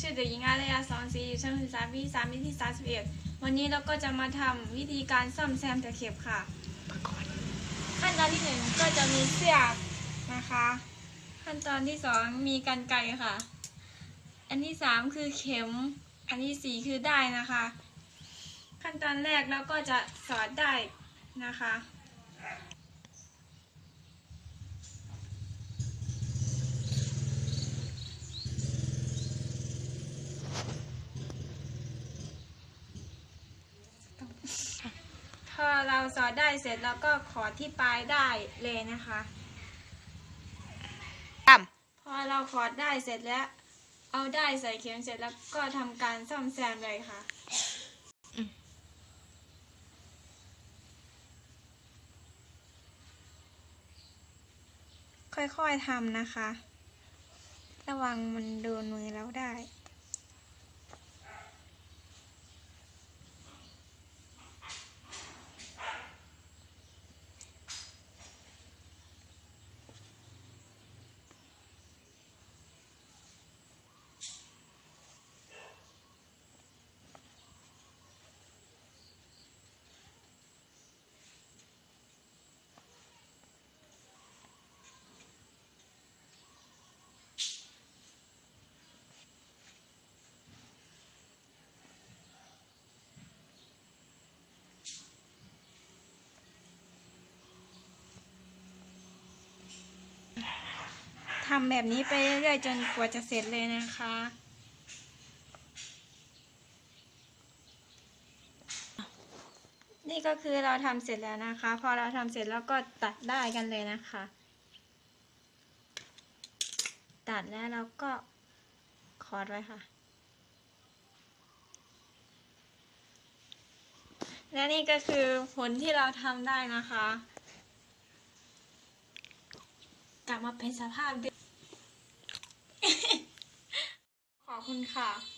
ชื่อเด็กหญิงอารยาสอนศรีอยู่ชั้นศึกษาปีสามปีที่สามสิบเอ็ดวันนี้เราก็จะมาทำวิธีการซ่อมแซมตะเข็บค่ะ ขั้นตอนที่หนึ่งก็จะมีเสื้อนะคะ ขั้นตอนที่สองมีกันไกค่ะ อันที่สามคือเข็ม อันที่สี่คือได้นะคะ ขั้นตอนแรกเราก็จะสอดได้นะคะ เราสอดได้เสร็จแล้วก็ขอดที่ปลายได้เลยนะคะตั้มพอเราขอดได้เสร็จแล้ว เอาได้ใส่เข็มเสร็จแล้วก็ทำการซ่อมแซมเลยค่ะค่อยๆทำนะคะ ระวังมันโดนมือเราได้ ทำแบบนี้ไปเรื่อยๆจนกว่าจะเสร็จเลยนะคะ นี่ก็คือเราทำเสร็จแล้วนะคะ พอเราทำเสร็จแล้วก็ตัดได้กันเลยนะคะ ตัดแล้วเราก็คอร์ดไว้ค่ะ และนี่ก็คือผลที่เราทำได้นะคะกลับมาเป็นสภาพเดิม ขอบ คุณค่ะ